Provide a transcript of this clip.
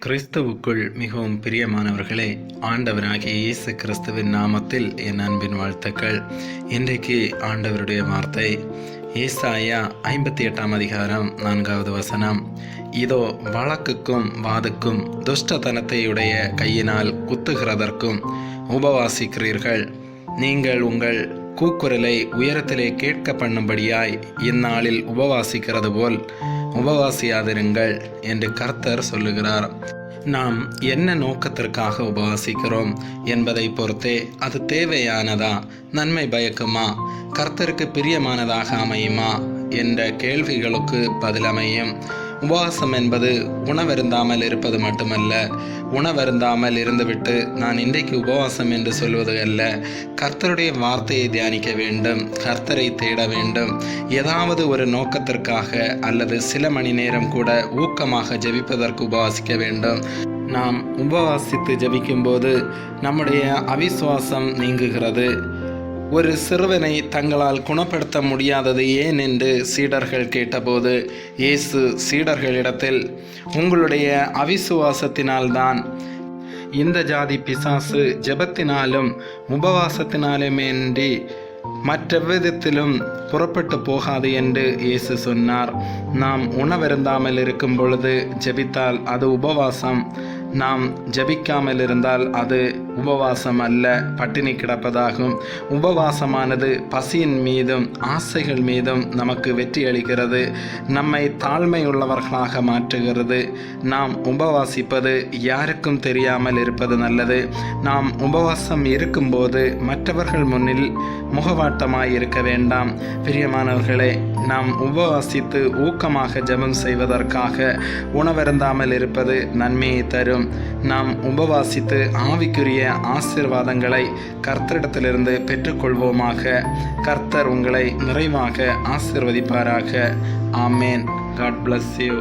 கிறிஸ்துவுக்குள் மிகவும் பிரியமானவர்களே ஆண்டவராகிய இயேசு கிறிஸ்துவின் நாமத்தில் என் அன்பின் வாழ்த்துக்கள். இன்றைக்கு ஆண்டவருடைய வார்த்தை ஏசாயா ஐம்பத்தி எட்டாம் அதிகாரம் நான்காவது வசனம். இதோ வழக்குக்கும் வாதுக்கும் துஷ்டத்தனத்தையுடைய கையினால் குத்துகிறதற்கும் உபவாசிக்கிறீர்கள். நீங்கள் உங்கள் கூக்குரலை உயரத்திலே கேட்க பண்ணும்படியாய் இந்நாளில் உபவாசிக்கிறது போல் உபவாசியாதிருங்கள் என்று கர்த்தர் சொல்லுகிறார். நாம் என்ன நோக்கத்திற்காக உபவாசிக்கிறோம் என்பதை பொறுத்தே அது தேவையானதா? நன்மை பயக்குமா? கர்த்தருக்கு பிரியமானதாக அமையுமா? என்ற கேள்விகளுக்கு பதிலமையும். உபவாசம் என்பது உணவருந்தாமல் இருப்பது மட்டுமல்ல உணவருந்தாமல் இருந்துவிட்டு நான் இன்றைக்கு உபவாசம் என்று சொல்வது அல்ல. கர்த்தருடைய வார்த்தையை தியானிக்க வேண்டும் கர்த்தரை தேட வேண்டும். ஏதாவது ஒரு நோக்கத்திற்காக அல்லது சில மணி நேரம் கூட ஊக்கமாக ஜெபிப்பதற்கு உபவாசிக்க வேண்டும். நாம் உபவாசித்து ஜெபிக்கும்போது நம்முடைய அவிசுவாசம் நீங்குகிறது. ஒரு சிறுவனை தங்களால் குணப்படுத்த முடியாதது ஏன் என்று சீடர்கள் கேட்டபோது இயேசு சீடர்களிடத்தில் உங்களுடைய அவிசுவாசத்தினால்தான். இந்த ஜாதி பிசாசு ஜெபத்தினாலும் உபவாசத்தினாலுமேன்றி மற்றெவ்விதத்திலும் புறப்பட்டு போகாது என்று இயேசு சொன்னார். நாம் உணவருந்தாமல் இருக்கும் பொழுது ஜெபித்தால் அது உபவாசம். நாம் ஜபிக்காமல் இருந்தால் அது உபவாசம் அல்ல பட்டினி கிடப்பதாகும். உபவாசமானது பசியின் மீதும் ஆசைகள் மீதும் நமக்கு வெற்றி அளிக்கிறது. நம்மை தாழ்மையுள்ளவர்களாக மாற்றுகிறது. நாம் உபவாசிப்பது யாருக்கும் தெரியாமல் இருப்பது நல்லது. நாம் உபவாசம் இருக்கும்போது மற்றவர்கள் முன்னில் முகவாட்டமாய் இருக்க வேண்டாம். பிரியமானவர்களே நாம் உபவாசித்து ஊக்கமாக ஜெபம் செய்வதற்காக உணவருந்தாமல் இருப்பது நன்மையை தரும். நாம் உபவாசித்து ஆவிக்குரிய ஆசிர்வாதங்களை கர்த்தரிடத்திலிருந்து பெற்றுக்கொள்வோமாக. கர்த்தர் உங்களை நிறைவாக ஆசிர்வதிப்பாராக. ஆமேன். God bless you